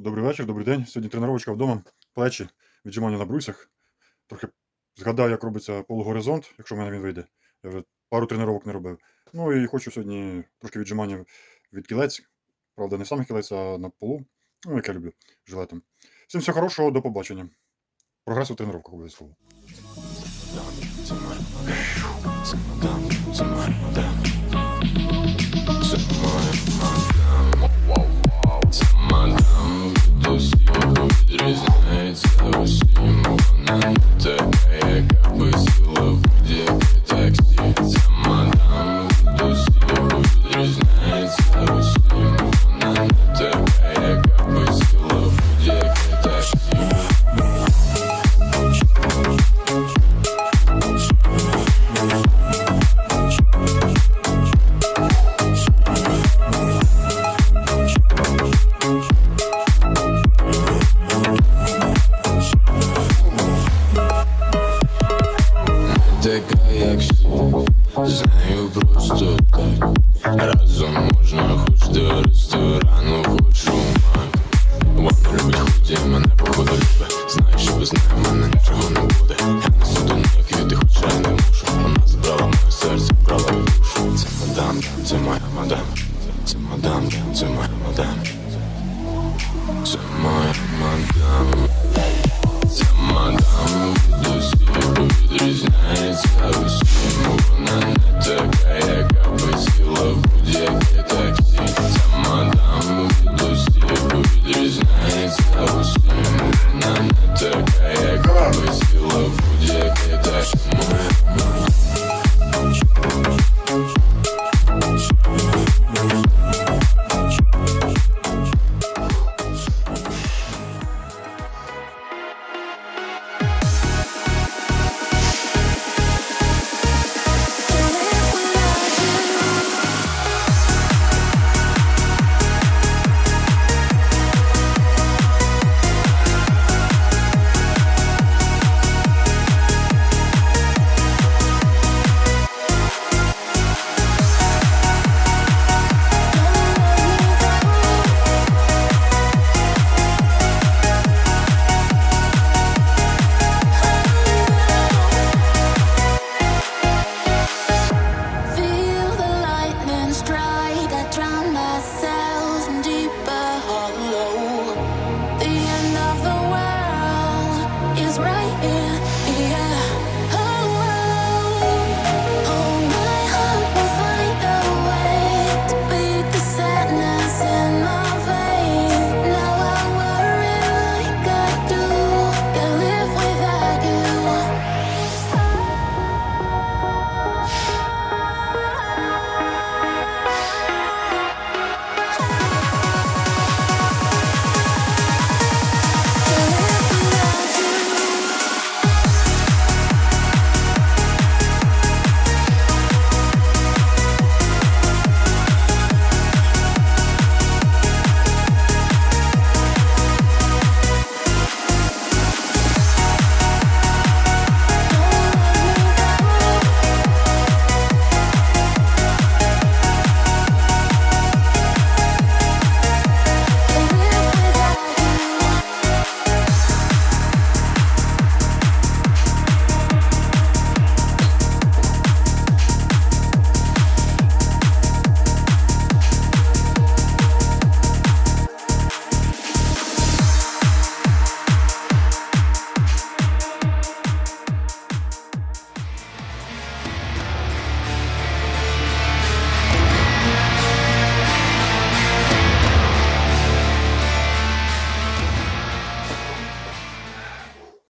Добрий вечір, добрий день. Сьогодні тренувачка вдома, плечі, віджимання на брусях. Трохи згадаю, як робиться полугоризонт, якщо в мене він вийде. Я вже пару тренувань не робив. Ну і хочу сьогодні трошки віджимання від кілець. Правда, не саме кілець, а на полу. Ну, як я люблю, жилетом. Всім всього хорошого, до побачення. Прогрес у тренуваннях обов'язково. Така, як всі, знаю просто так. Разом можна хоч до ресторану, хоч у мак. Вона любить худі, мене походу любить Знає, що без неї мене нічого не буде. Я не суду на квіти, хоча й не мушу. Вона забрала моє серце, брала в душу. Це мадам, це моя мадам. Це мадам, це моя мадам. Це моя мадам night.